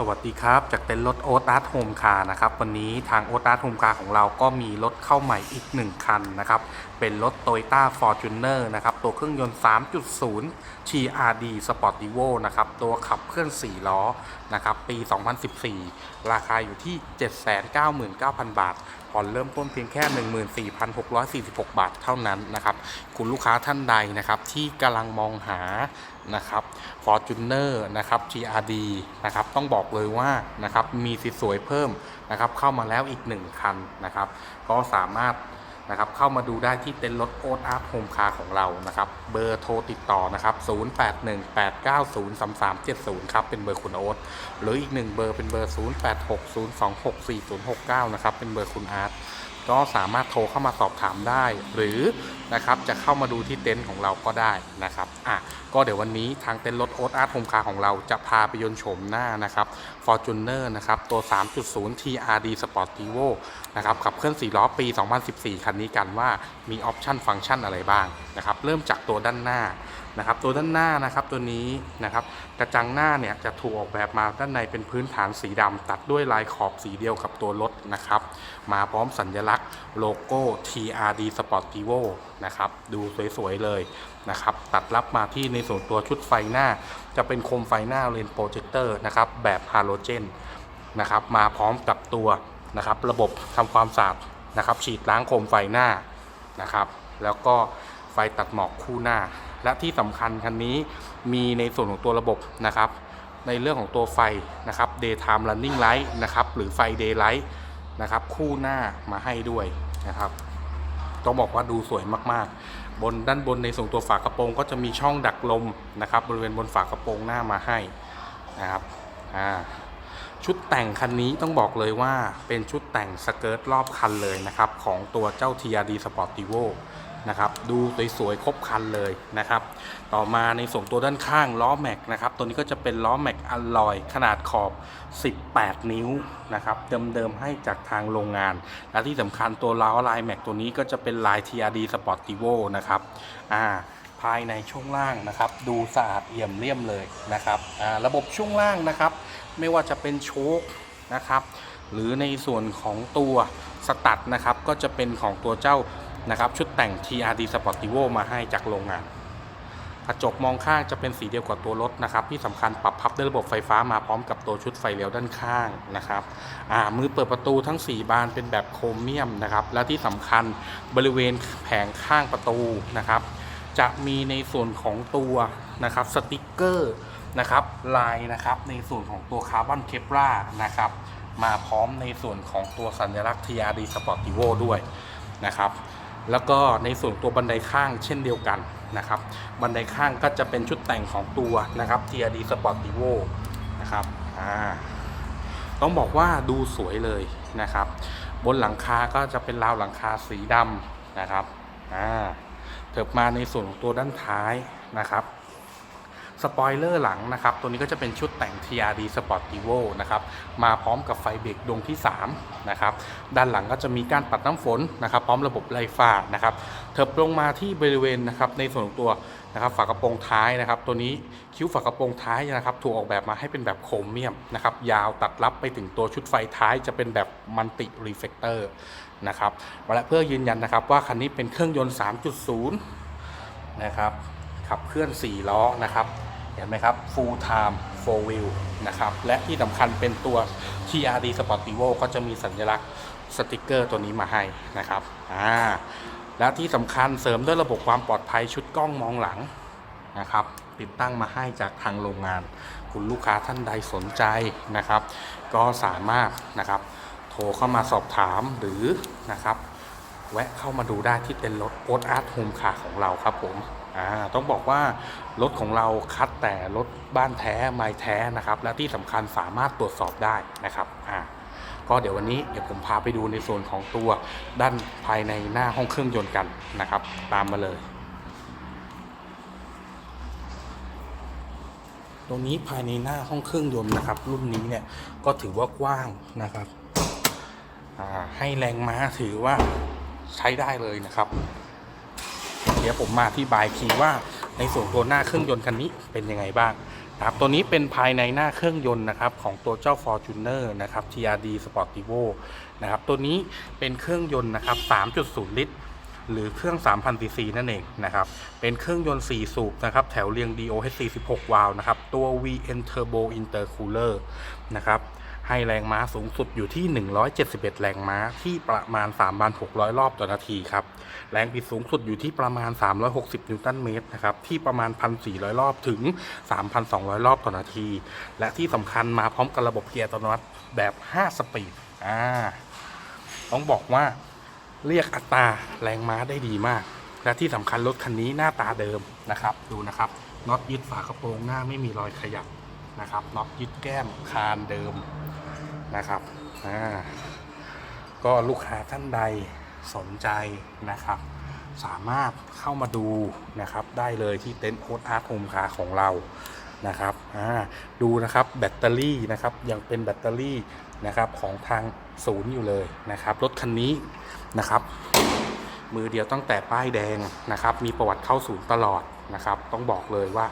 สวัสดีครับ จากเต็นท์รถโอ๊ตอาร์ตโฮมคาร์นะครับ วันนี้ทางโอ๊ตอาร์ตโฮมคาร์ของเราก็มีรถเข้าใหม่อีก 1 คันนะครับ เป็นรถ Toyota Fortuner นะครับ ตัวเครื่องยนต์ 3.0 TRD Sport Evo นะครับ ตัวขับเคลื่อน 4 ล้อนะครับ ปี 2014 ราคาอยู่ที่ 799,000 บาท ผ่อนเริ่มต้นเพียงแค่ 14,646 บาทเท่านั้นนะครับ คุณลูกค้าท่านใดนะครับที่กำลังมองหานะครับ Fortuner นะครับ GRD นะครับ ต้องบอกเลยว่านะครับมีสีสวยเพิ่มนะครับเข้ามาแล้วอีก 1 คันนะครับ ก็สามารถ นะครับเข้ามาดูได้ที่เต็นท์รถโอ๊ตอาร์ตโฮมคาร์ของเรานะครับเบอร์โทรติดต่อนะครับ 0818903370 ครับเป็นเบอร์คุณโอ๊ตหรืออีกหนึ่งเบอร์เป็นเบอร์ 0860264069 นะครับเป็นเบอร์คุณอาร์ตก็สามารถโทรเข้ามาสอบถามได้ หรือนะครับจะเข้ามาดูที่เต็นท์ของเราก็ได้นะครับอะ ก็เดี๋ยววันนี้ทางเต็นท์รถโอ๊ตอาร์ตโฮมคาร์ของเราจะพาไปยนต์โฉมหน้านะครับ Fortuner นะครับตัว 3.0 TRD Sportivo นะครับขับเคลื่อน4ล้อปี 2014 คันนี้กันว่ามีออปชันฟังก์ชันอะไรบ้างนะครับเริ่มจากตัวด้านหน้านะครับตัวด้านหน้านะครับตัวนี้นะครับกระจังหน้าเนี่ยจะถูกออกแบบมาด้านในเป็นพื้นฐานสีดำตัดด้วยลายขอบสีเดียวกับตัวรถนะครับมาพร้อมสัญลักษณ์โลโก้ TRD Sportivo นะครับ ดูสวยๆเลยนะครับ ตัดรับมาที่ในส่วนตัวชุดไฟหน้า จะเป็นโคมไฟหน้าเลนโปรเจคเตอร์นะครับแบบฮาโลเจนนะครับ มาพร้อมกับตัวนะครับ ระบบทำความสะอาดนะครับ ฉีดล้างโคมไฟหน้านะครับ แล้วก็ไฟตัดหมอกคู่หน้า และที่สำคัญคันนี้มีในส่วนของตัวระบบนะครับ ในเรื่องของตัวไฟนะครับ daytime running light นะครับ หรือไฟ daylight นะครับ คู่หน้ามาให้ด้วยนะครับ ต้องบอกว่าดูสวยมากๆ บนด้านบนในส่วนตัวฝากระโปรงก็จะมีช่องดักลมนะครับ บริเวณบนฝากระโปรงหน้ามาให้นะครับอ่าชุดแต่งคันนี้ต้องบอกเลยว่าเป็นชุดแต่งสเกิร์ตรอบคันเลยนะครับ ของตัวเจ้า TRD Sportivo นะครับ ดูสวยๆครบคันเลยนะครับ ต่อมาในส่วนตัวด้านข้างล้อแม็กนะครับ ตัวนี้ก็จะเป็นล้อแม็กอลลอยขนาดขอบ 18 นิ้วนะครับเดิมๆให้จากทางโรงงาน และที่สำคัญตัวล้อลายแม็กตัวนี้ก็จะเป็นลาย TRD Sportivo นะครับอ่าภายในช่วงล่างนะครับ ดูสะอาดเอี่ยมเลี่ยมเลยนะครับอ่าระบบช่วงล่างนะครับ ไม่ว่าจะเป็นโชคนะครับ หรือในส่วนของตัวสตัดนะครับ ก็จะเป็นของตัวเจ้า นะครับชุดแต่ง TRD Sportivo มาให้จากโรงงานกระจกมองข้างจะเป็นสีเดียวกับตัวรถนะครับ ที่สำคัญปรับพับด้วยระบบไฟฟ้ามาพร้อมกับตัวชุดไฟเลี้ยวด้านข้างนะครับอ่ามือเปิดประตูทั้ง 4 บานเป็นแบบโครเมียมนะครับ และที่สำคัญบริเวณแผงข้างประตูนะครับ จะมีในส่วนของตัวนะครับสติกเกอร์นะครับลายนะครับในส่วนของตัวคาร์บอนเคปรานะครับ มาพร้อมในส่วนของตัวสัญลักษณ์ TRD Sportivo ด้วยนะครับ แล้วก็ในส่วนตัวบันไดข้างเช่นเดียวกันนะครับ บันไดข้างก็จะเป็นชุดแต่งของตัวนะครับ TRD Sportivo นะครับอ่าต้องบอกว่าดูสวยเลยนะครับ บนหลังคาก็จะเป็นราวหลังคาสีดำนะครับอ่าเถิบมาในส่วนของตัวด้านท้ายนะครับสปอยเลอร์หลังนะครับ ตัวนี้ก็จะเป็นชุดแต่ง TRD Sportivo นะครับ มาพร้อมกับไฟเบรกดวงที่3นะครับด้านหลังก็จะมีการปัดน้ำฝนนะครับ พร้อมระบบไล่ฟ้านะครับเถิบลงมาที่บริเวณนะครับในส่วนของตัวนะครับฝากระโปรงท้ายนะครับ ตัวนี้คิ้วฝากระโปรงท้ายนะครับ ถูกออกแบบมาให้เป็นแบบโครเมียมนะครับยาวตัดรับไปถึงตัวชุดไฟท้ายจะเป็นแบบมัลติรีเฟกเตอร์นะครับและเพื่อยืนยันนะครับว่าคันนี้เป็นเครื่องยนต์ 3.0 นะครับขับเคลื่อน 4 ล้อนะครับ เห็นไหมครับ full time four wheel นะครับ และที่สำคัญเป็นตัว TRD Sportivo ก็จะมีสัญลักษณ์สติกเกอร์ตัวนี้มาให้นะครับอ่าและที่สำคัญเสริมด้วยระบบความปลอดภัยชุดกล้องมองหลังนะครับ ติดตั้งมาให้จากทางโรงงาน คุณลูกค้าท่านใดสนใจนะครับ ก็สามารถนะครับ โทรเข้ามาสอบถามหรือนะครับ แวะเข้ามาดูได้ที่เต็นท์รถโอ๊ตอาร์ตโฮมคาร์ของเราครับผม อ่าต้องบอกว่ารถของเราคัดแต่รถบ้านแท้ไม้แท้นะครับ และที่สำคัญสามารถตรวจสอบได้นะครับอ่าก็เดี๋ยววันนี้เดี๋ยวผมพาไปดูในส่วนของตัวด้านภายในหน้าห้องเครื่องยนต์กันนะครับ ตามมาเลยตรงนี้ภายในหน้าห้องเครื่องยนต์นะครับ รุ่นนี้เนี่ยก็ถือว่ากว้างนะครับอ่าให้แรงม้าถือว่าใช้ได้เลยนะครับ ดี๋ยวผมมาอธิบายทีว่าในส่วนตัวหน้าเครื่องยนต์คันนี้เป็นยังไงบ้างครับตัวนี้เป็นภายในหน้าเครื่องยนต์นะครับของตัวเจ้า Fortuner นะครับ TRD Sportivo นะครับตัวนี้เป็นเครื่องยนต์นะครับ 3.0 ลิตร หรือเครื่อง 3,000 ซีซีนั่นเองนะครับเป็นเครื่องยนต์ 4 สูบนะครับแถวเรียง DOHC 16 วาล์วนะครับตัว VN Turbo Intercooler นะครับ ให้แรงม้าสูงสุดอยู่ที่ 171 แรงม้าที่ประมาณ 3,600 รอบต่อนาทีครับ แรงบิดสูงสุดอยู่ที่ประมาณ 360 นิวตันเมตรนะครับ ที่ประมาณ 1,400 รอบถึง 3,200 รอบต่อนาที และที่สำคัญมาพร้อมกับระบบเกียร์อัตโนมัติแบบ 5 สปีด อ่า ต้องบอกว่าเรียกอัตราแรงม้าได้ดีมาก และที่สำคัญรถคันนี้หน้าตาเดิมนะครับ ดูนะครับ น็อตยึดฝากระโปรงหน้าไม่มีรอยขยับนะครับ น็อตยึดแก้มคานเดิม นะครับอ่าก็ลูกค้าท่านใดสนใจนะครับ สามารถเข้ามาดูนะครับ ได้เลยที่เต็นท์โอ๊ตอาร์ตโฮมคาของเรานะครับอ่าดูนะครับแบตเตอรี่นะครับยังเป็นแบตเตอรี่นะครับของทางศูนย์อยู่เลยนะครับ รถคันนี้นะครับ มือเดียวตั้งแต่ป้ายแดงนะครับ มีประวัติเข้าศูนย์ตลอดนะครับ ต้องบอกเลยว่า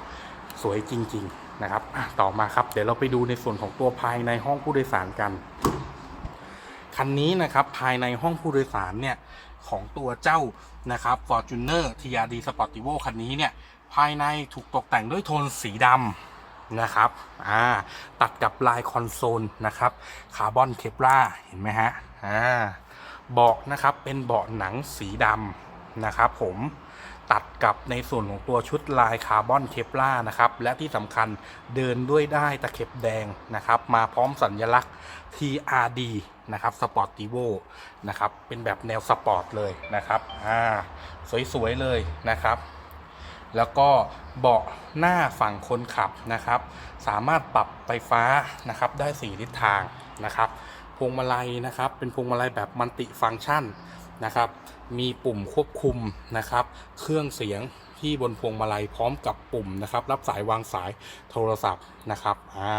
สวยจริง ๆ นะครับต่อมาครับ เดี๋ยวเราไปดูในส่วนของตัวภายในห้องผู้โดยสารกัน คันนี้นะครับภายในห้องผู้โดยสารเนี่ยของตัวเจ้านะครับ Fortuner TRD Sportivo คันนี้เนี่ยภายในถูกตกแต่งด้วยโทนสีดำนะครับอ่าตัดกับลายคอนโซลนะครับคาร์บอนเคปลาเห็นไหมฮะอ่าเบาะนะครับเป็นเบาะหนังสีดำนะครับผม ตัดกับในส่วนของตัวชุดลายคาร์บอนเคปลานะครับ และที่สำคัญเดินด้วยได้ตะเข็บแดงนะครับ มาพร้อมสัญลักษณ์ TRD นะครับ Sportivo นะครับ เป็นแบบแนวสปอร์ตเลยนะครับอ่าสวย ๆ เลยนะครับ แล้วก็เบาะหน้าฝั่งคนขับนะครับ สามารถปรับไฟฟ้านะครับได้ 4 ทิศทางนะครับพวงมาลัยนะครับ เป็นพวงมาลัยแบบมัลติฟังก์ชัน นะครับ มีปุ่มควบคุมนะครับ เครื่องเสียงที่บนพวงมาลัยพร้อมกับปุ่มนะครับ รับสายวางสายโทรศัพท์นะครับอ่า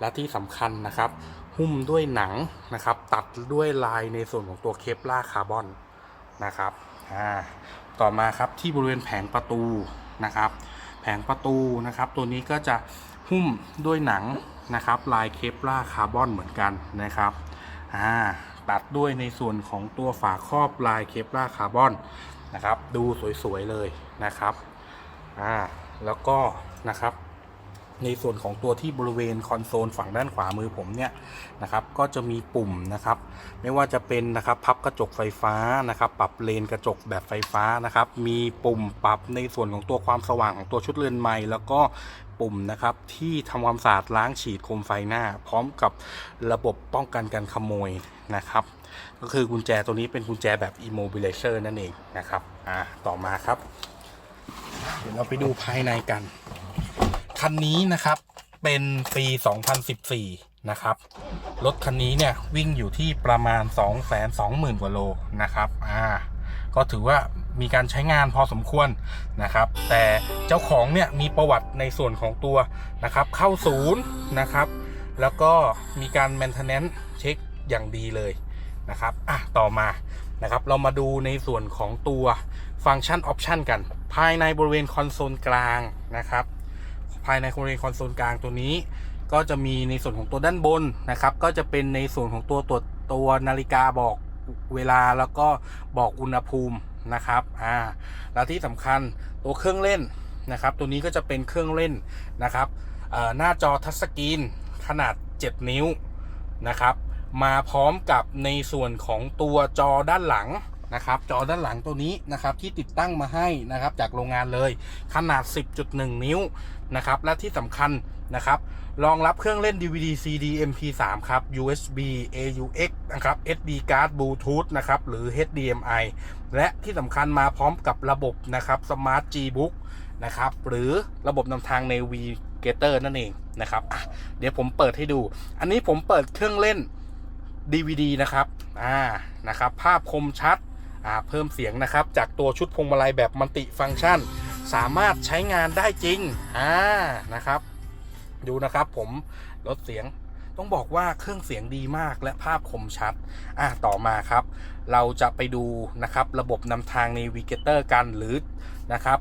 และที่สำคัญนะครับ หุ้มด้วยหนังนะครับ ตัดด้วยลายในส่วนของตัวเคปล่าคาร์บอนนะครับอ่าต่อมาครับที่บริเวณแผงประตูนะครับ แผงประตูนะครับ ตัวนี้ก็จะหุ้มด้วยหนังนะครับ ลายเคปล่าคาร์บอนเหมือนกันนะครับอ่า ตัดด้วยในส่วนของตัวฝาครอบลายเคปลาคาร์บอนนะครับ ดูสวยๆเลยนะครับอ่าแล้วก็นะครับ ในส่วนของตัวที่บริเวณคอนโซลฝั่งด้านขวามือผมเนี่ยนะครับ ก็จะมีปุ่มนะครับ ไม่ว่าจะเป็นนะครับพับกระจกไฟฟ้านะครับ ปรับเลนกระจกแบบไฟฟ้านะครับ มีปุ่มปรับในส่วนของตัวความสว่างของตัวชุดเรือนไม้แล้วก็ ปุ่มนะครับที่ทำความสะอาดล้างฉีดโคมไฟหน้า พร้อมกับระบบป้องกันการขโมยนะครับ ก็คือกุญแจตัวนี้เป็นกุญแจแบบ immobilizer นั่นเองนะครับอ่าต่อมาครับ เดี๋ยวเราไปดูภายในกัน คันนี้นะครับเป็นปี 2014 นะครับ รถคันนี้เนี่ยวิ่งอยู่ที่ประมาณ 220,000กว่าโลนะครับอ่าก็ถือว่า มีการใช้งานพอสมควรนะครับ แต่เจ้าของเนี่ยมีประวัติในส่วนของตัวนะครับเข้าศูนย์นะครับ แล้วก็มีการ maintenance เช็คอย่างดีเลยนะครับอะต่อมานะครับเรามาดูในส่วนของตัวฟังก์ชันออปชันกัน ภายในบริเวณคอนโซลกลางนะครับ ภายในบริเวณคอนโซลกลางตัวนี้ ก็จะมีในส่วนของตัวด้านบนนะครับ ก็จะเป็นในส่วนของตัวตัวตัวนาฬิกาบอกเวลาแล้วก็บอกอุณหภูมิ นะครับอ่าแล้วที่สำคัญตัวเครื่องเล่นนะครับ ตัวนี้ก็จะเป็นเครื่องเล่นนะครับหน้าจอทัชสกรีนขนาด 7 นิ้วนะครับ มาพร้อมกับในส่วนของตัวจอด้านหลัง นะครับจอด้านหลังตัวนี้นะครับที่ติดตั้งมาให้นะครับจากโรงงานเลย ขนาด 10.1 นิ้วนะครับและที่สำคัญนะครับรองรับเครื่องเล่น DVD CD MP3 ครับ USB AUX นะครับ SD card Bluetooth นะครับหรือ HDMI และที่สำคัญมาพร้อมกับระบบนะครับ Smart G Book นะครับหรือระบบนำทาง Navigator นั่นเองนะครับเดี๋ยวผมเปิดให้ดู อันนี้ผมเปิดเครื่องเล่น DVD นะครับ อ่า นะครับ ภาพคมชัด เพิ่มเสียงนะครับ จากตัวชุดพวงมาลัยแบบมัลติฟังก์ชัน สามารถใช้งานได้จริงอ่านะครับ ดูนะครับผมลดเสียงต้องบอกว่าเครื่องเสียงดีมากและภาพคมชัด อะต่อมาครับ เราจะไปดูนะครับระบบนำทางในวิกเตอร์กันหรือนะครับ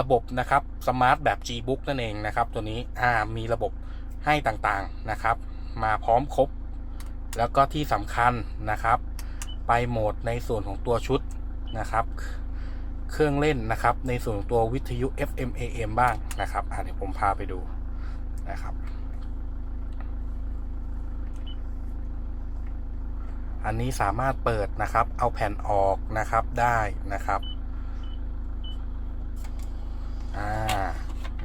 ระบบนะครับสมาร์ทแบบ G-Book นั่นเองนะครับตัวนี้อ่ามีระบบให้ต่างๆนะครับ มาพร้อมครบ แล้วก็ที่สำคัญนะครับ ไปโหมดในส่วนของตัวชุดนะครับ เครื่องเล่นนะครับ ในส่วนของตัววิทยุ FM AM บ้างนะครับอ่าเดี๋ยวผมพาไปดูนะครับ อันนี้สามารถเปิดนะครับ เอาแผ่นออกนะครับได้นะครับ อ่า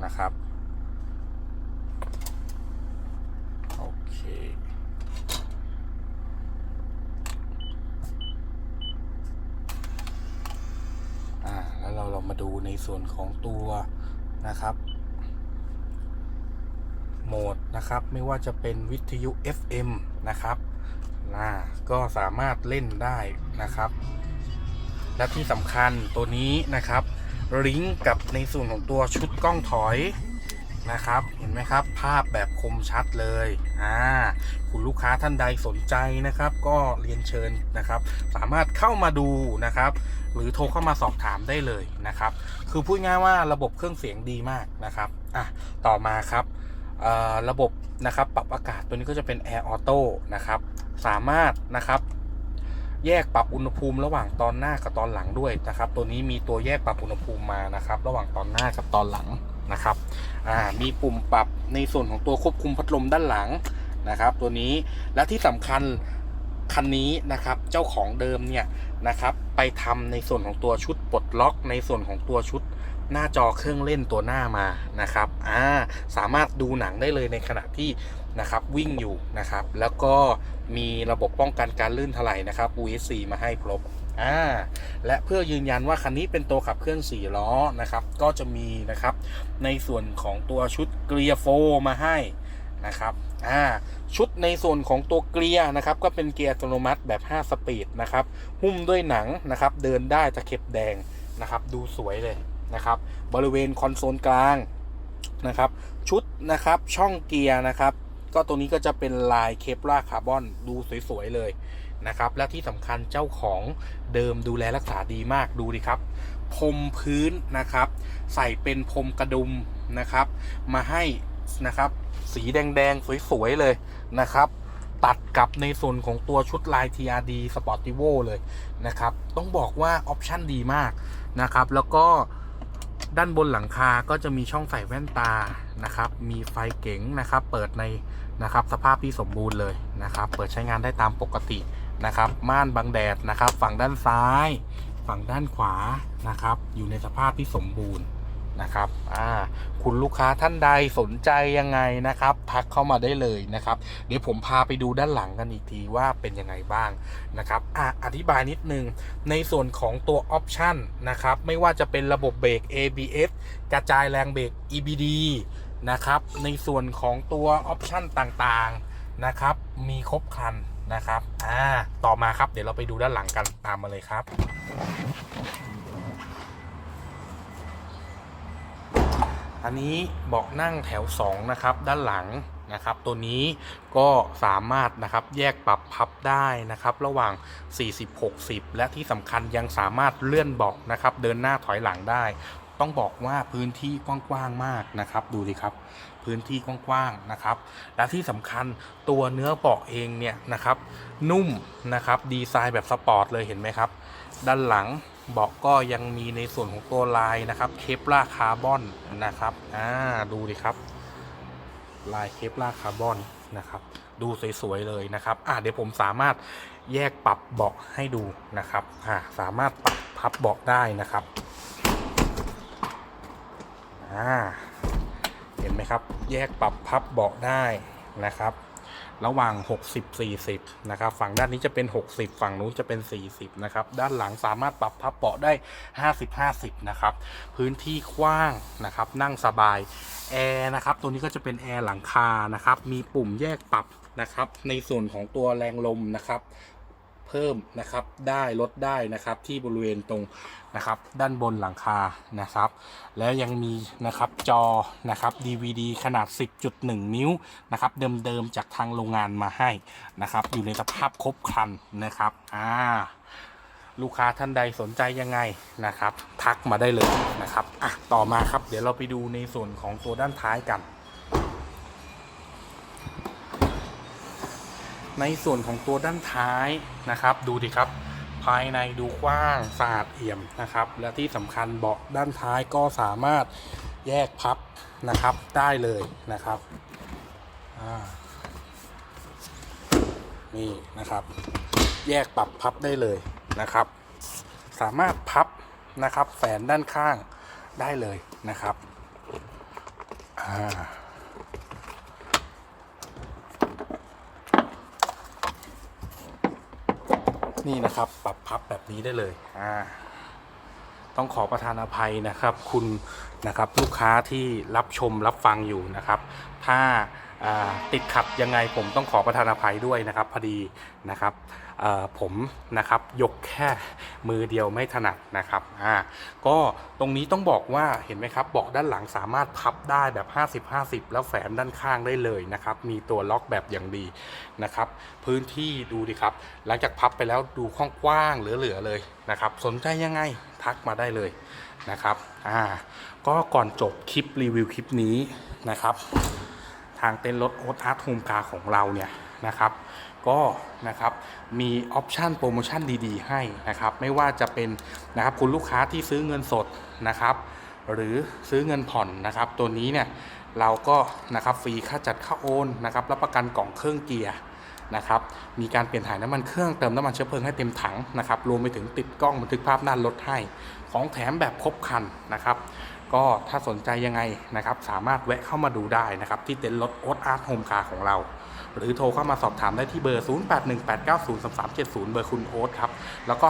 นะครับ โอเค อ่า แล้วเราเรามาดูใน ส่วนของตัวนะครับ โหมดนะครับไม่ว่าจะเป็นวิทยุ FM นะครับนะก็สามารถเล่นได้นะครับ และที่สำคัญตัวนี้นะครับลิงก์กับในส่วนของตัวชุดกล้องถอย นะครับ เห็นไหมครับ ภาพแบบคมชัดเลยอ่าคุณลูกค้าท่านใดสนใจนะครับ ก็เรียนเชิญนะครับ สามารถเข้ามาดูนะครับ หรือโทรเข้ามาสอบถามได้เลยนะครับ คือพูดง่ายว่าระบบเครื่องเสียงดีมากนะครับอะต่อมาครับระบบนะครับปรับอากาศตัวนี้ก็จะเป็น Air Auto นะครับ สามารถนะครับแยกปรับอุณหภูมิระหว่างตอนหน้ากับตอนหลังด้วยนะครับ ตัวนี้มีตัวแยกปรับอุณหภูมิมานะครับ ระหว่างตอนหน้ากับตอนหลัง นะครับมีปุ่มปรับในส่วนของตัวควบคุมพัดลมด้านหลังนะครับ ตัวนี้และที่สำคัญคันนี้นะครับเจ้าของเดิมเนี่ยนะครับไปทำในส่วนของตัวชุดปลดล็อก ในส่วนของตัวชุดหน้าจอเครื่องเล่นตัวหน้ามานะครับอ่าสามารถดูหนังได้เลยในขณะที่นะครับวิ่งอยู่นะครับ แล้วก็มีระบบป้องกันการลื่นถลายนะครับ USB มาให้ครบ อ่าและเพื่อยืนยันว่าคันนี้เป็นตัวขับเคลื่อน4ล้อนะครับก็จะมีนะครับในส่วนของตัวชุดเกียร์โฟมาให้นะครับอ่าชุดในส่วนของตัวเกียร์นะครับก็เป็นเกียร์อัตโนมัติแบบ 5 สปีดนะครับหุ้มด้วยหนังนะครับเดินได้ตะเข็บแดงนะครับดูสวยเลยนะครับบริเวณคอนโซลกลางนะครับชุดนะครับช่องเกียร์นะครับก็ตัวนี้ก็จะเป็นลายเคปลาคาร์บอนดูสวยๆเลย นะครับและที่สำคัญเจ้าของเดิมดูแลรักษาดีมากดูดิครับพรมพื้นนะครับ ใส่เป็นพรมกระดุมนะครับ มาให้นะครับ สีแดง ๆ สวย ๆ เลยนะครับ ตัดกับในส่วนของตัวชุดลาย TRD Sportivo เลยนะครับ ต้องบอกว่าออปชั่นดีมากนะครับ แล้วก็ด้านบนหลังคาก็จะมีช่องใส่แว่นตานะครับ มีไฟเก๋งนะครับ เปิดในนะครับ สภาพที่สมบูรณ์เลยนะครับ เปิดใช้งานได้ตามปกติ นะครับ ม่านบังแดดนะครับ ฝั่งด้านซ้าย ฝั่งด้านขวานะครับ อยู่ในสภาพที่สมบูรณ์นะครับ อ่า คุณลูกค้าท่านใดสนใจยังไงนะครับ ทักเข้ามาได้เลยนะครับ เดี๋ยวผมพาไปดูด้านหลังกันอีกทีว่าเป็นยังไงบ้างนะครับ อะอธิบายนิดนึง ในส่วนของตัวออปชันนะครับ ไม่ว่าจะเป็นระบบเบรก ABS กระจายแรงเบรก EBD นะครับ ในส่วนของตัวออปชันต่างๆนะครับ มีครบครัน นะครับอ่าต่อมาครับเดี๋ยวเราไปดูด้านหลังกันตามมาเลยครับอันนี้เบาะนั่งแถว 2 นะครับ ด้านหลังนะครับ ตัวนี้ก็สามารถนะครับแยกปรับพับได้นะครับ ระหว่าง 40-60 และที่สำคัญยังสามารถเลื่อนเบาะนะครับ เดินหน้าถอยหลังได้ ต้องบอกว่าพื้นที่กว้างๆมากนะครับ ดูดิครับ พื้นที่กว้างๆนะครับ และที่สำคัญตัวเนื้อเบาะเองเนี่ยนะครับ นุ่มนะครับดีไซน์แบบสปอร์ตเลยเห็นไหมครับ ด้านหลังเบาะก็ยังมีในส่วนของตัวลายนะครับเคปลาคาร์บอนนะครับอ่าดูดิครับ ลายเคปลาคาร์บอนนะครับดูสวยๆเลยนะครับอ่าเดี๋ยวผมสามารถแยกปรับเบาะให้ดูนะครับอ่าสามารถปรับพับเบาะได้นะครับอ่า เห็นไหมครับ แยกปรับพับเบาะได้นะครับ ระหว่าง 60 40 นะครับ ฝั่งด้านนี้จะเป็น 60 ฝั่งนู้นจะเป็น 40 นะครับ ด้านหลังสามารถปรับพับเบาะได้ 50 50 นะครับ พื้นที่กว้างนะครับ นั่งสบาย แอร์นะครับ ตัวนี้ก็จะเป็นแอร์หลังคานะครับ มีปุ่มแยกปรับนะครับ ในส่วนของตัวแรงลมนะครับ เพิ่มนะครับได้ลดได้นะครับที่บริเวณตรงนะครับด้านบนหลังคานะครับ แล้วยังมีนะครับจอนะครับ DVD ขนาด 10.1 นิ้วนะครับเดิมๆจากทางโรงงานมาให้นะครับอยู่ในสภาพครบครันนะครับอ่าลูกค้าท่านใดสนใจยังไงนะครับ ทักมาได้เลยนะครับอะต่อมาครับ เดี๋ยวเราไปดูในส่วนของตัวด้านท้ายกัน ในส่วนของตัวด้านท้ายนะครับ ดูดิครับ ภายในดูกว้างสะอาดเอี่ยมนะครับ และที่สำคัญเบาะด้านท้ายก็สามารถแยกพับนะครับได้เลยนะครับนี่นะครับ แยกปรับพับได้เลยนะครับ สามารถพับนะครับแฝนด้านข้างได้เลยนะครับอ่า นี่นะครับ ปรับพับแบบนี้ได้เลยอ่าต้องขอประทานอภัยนะครับ คุณนะครับลูกค้าที่รับชมรับฟังอยู่นะครับ ถ้าอ่า ติดขัดยังไงผมต้องขอประทานอภัยด้วยนะครับพอดีนะครับผมนะครับยกแค่มือเดียวไม่ถนัดนะครับอ่าก็ตรงนี้ต้องบอกว่าเห็นไหมครับเบาะด้านหลังสามารถพับได้แบบ 50-50 แล้วแฝนด้านข้างได้เลยนะครับมีตัวล็อกแบบอย่างดีนะครับพื้นที่ดูดิครับ หลังจากพับไปแล้วดูกว้างๆเหลือๆเลยนะครับสนใจยังไงทักมาได้เลยนะครับอ่าก็ก่อนจบคลิปรีวิวคลิปนี้นะครับ ทางเต้นรถโอ๊ตอาร์ตโฮมคาของเราเนี่ยนะครับก็นะครับมีออปชันโปรโมชั่นดีๆ ให้นะครับไม่ว่าจะเป็นนะครับคุณลูกค้าที่ซื้อเงินสดนะครับหรือซื้อเงินผ่อนนะครับ ตัวนี้เนี่ยเราก็นะครับฟรีค่าจัดค่าโอนนะครับรับประกันกล่องเครื่องเกียร์นะครับมีการเปลี่ยนถ่ายน้ำมันเครื่องเติมน้ำมันเชื้อเพลิงให้เต็มถังนะครับรวมไปถึงติดกล้องบันทึกภาพหน้ารถให้ ของแถมแบบครบคันนะครับ ก็ถ้าสนใจยังไงนะครับ สามารถแวะเข้ามาดูได้นะครับ ที่เต็นท์รถโอ๊ตอาร์ตโฮมคาร์ของเรา หรือโทรเข้ามาสอบถามได้ที่เบอร์ 0818903370 เบอร์คุณโอ๊ตครับ แล้วก็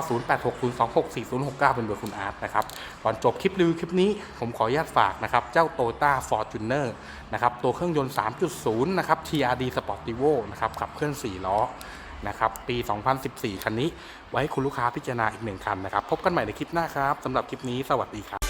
0860264069 เป็นเบอร์คุณอาร์ตนะครับ ก่อนจบคลิปรีวิวคลิปนี้ผมขออนุญาตฝากนะครับ เจ้า Toyota Fortuner นะครับ ตัวเครื่องยนต์ 3.0 นะครับ TRD Sportivo นะครับขับเคลื่อน 4 ล้อนะครับปี 2014 คันนี้ ไว้ให้คุณลูกค้าพิจารณาอีกหนึ่งคันนะครับ พบกันใหม่ในคลิปหน้าครับสำหรับคลิปนี้สวัสดีครับ